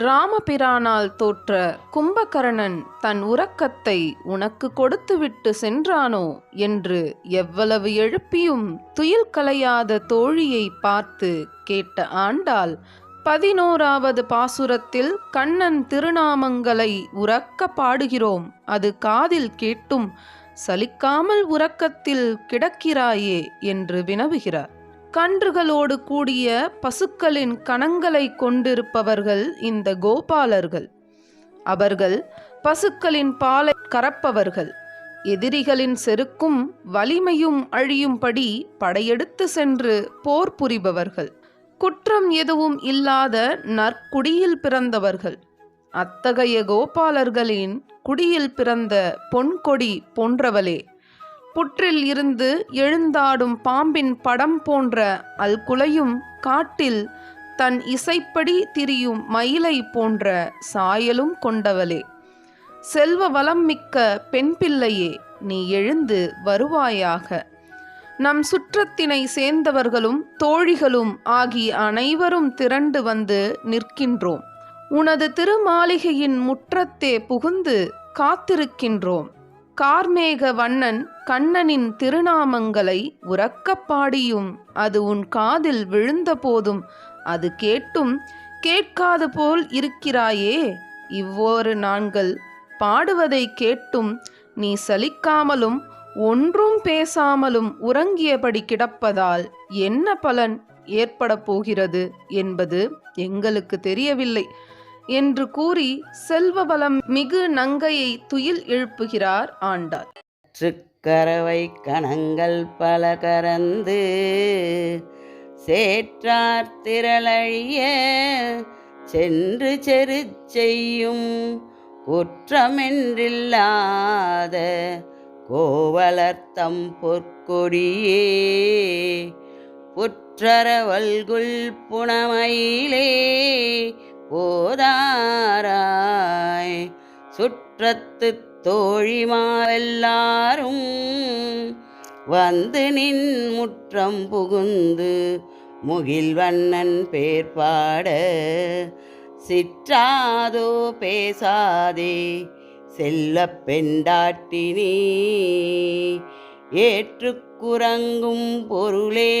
ராமபிரானால் தோற்ற கும்பகர்ணன் தன் உறக்கத்தை உனக்கு கொடுத்துவிட்டு சென்றானோ என்று எவ்வளவு எழுப்பியும் துயில் கலையாத தோழியை பார்த்து கேட்ட ஆண்டாள் பதினோராவது பாசுரத்தில் கண்ணன் திருநாமங்களை உறக்க பாடுகிறோம். அது காதில் கேட்டும் சலிக்காமல் உறக்கத்தில் கிடக்கிறாயே என்று வினவுகிறார். கன்றுகளோடு கூடிய பசுக்களின் கணங்களை கொண்டிருப்பவர்கள் இந்த கோபாலர்கள். அவர்கள் பசுக்களின் பாலை கறப்பவர்கள். எதிரிகளின் செருக்கும் வலிமையும் அழியும்படி படையெடுத்து சென்று போர் புரிபவர்கள். குற்றம் எதுவும் இல்லாத நற்குடியில் பிறந்தவர்கள். அத்தகைய கோபாலர்களின் குடியில் பிறந்த பொன்கொடி போன்றவளே. புற்றில் இருந்து எழுந்தாடும் பாம்பின் படம் போன்ற அல்குலையும் காட்டில் தன் இசைப்படி திரியும் மயிலை போன்ற சாயலும் கொண்டவளே. செல்வ வளம் மிக்க பெண் பிள்ளையே நீ எழுந்து வருவாயாக. நம் சுற்றத்தினை சேர்ந்தவர்களும் தோழிகளும் ஆகிய அனைவரும் திரண்டு வந்து நிற்கின்றோம். உனது திருமாளிகையின் முற்றத்தே புகுந்து காத்திருக்கின்றோம். கார்மேக வண்ணன் கண்ணனின் திருநாமங்களை உறக்கப் பாடியும். அது உன் காதில் விழுந்தபோதும் அது கேட்டும் கேட்காது போல் இருக்கிறாயே. இவ்வோரு நான்கள் பாடுவதை கேட்டும். நீ சலிக்காமலும் ஒன்றும் பேசாமலும் உறங்கியபடி கிடப்பதால் என்ன பலன் ஏற்பட போகிறது என்பது எங்களுக்கு தெரியவில்லை. என்று கூறி செல்வ வளம் மிகு நங்கையை துயில் எழுப்புகிறார் ஆண்டார் சுக்கரவை கணங்கள் பல கறந்து சேற்றார் திரளழிய சென்று செரு செய்யும் குற்றமென்றில்லாத கோவலர்த்தம் பொற்கொடியே. புற்றரவல்குள் புனமயிலே ஓதாராய் சுற்றத்து தோழிமாவெல்லாரும் வந்து நின் முற்றம் புகுந்து முகில்வண்ணன் பேர்பாட சிற்றாதோ பேசாதே செல்ல பெண்டாட்டினி ஏற்றுக்குறங்கும் பொருளேலோரெம்பாவா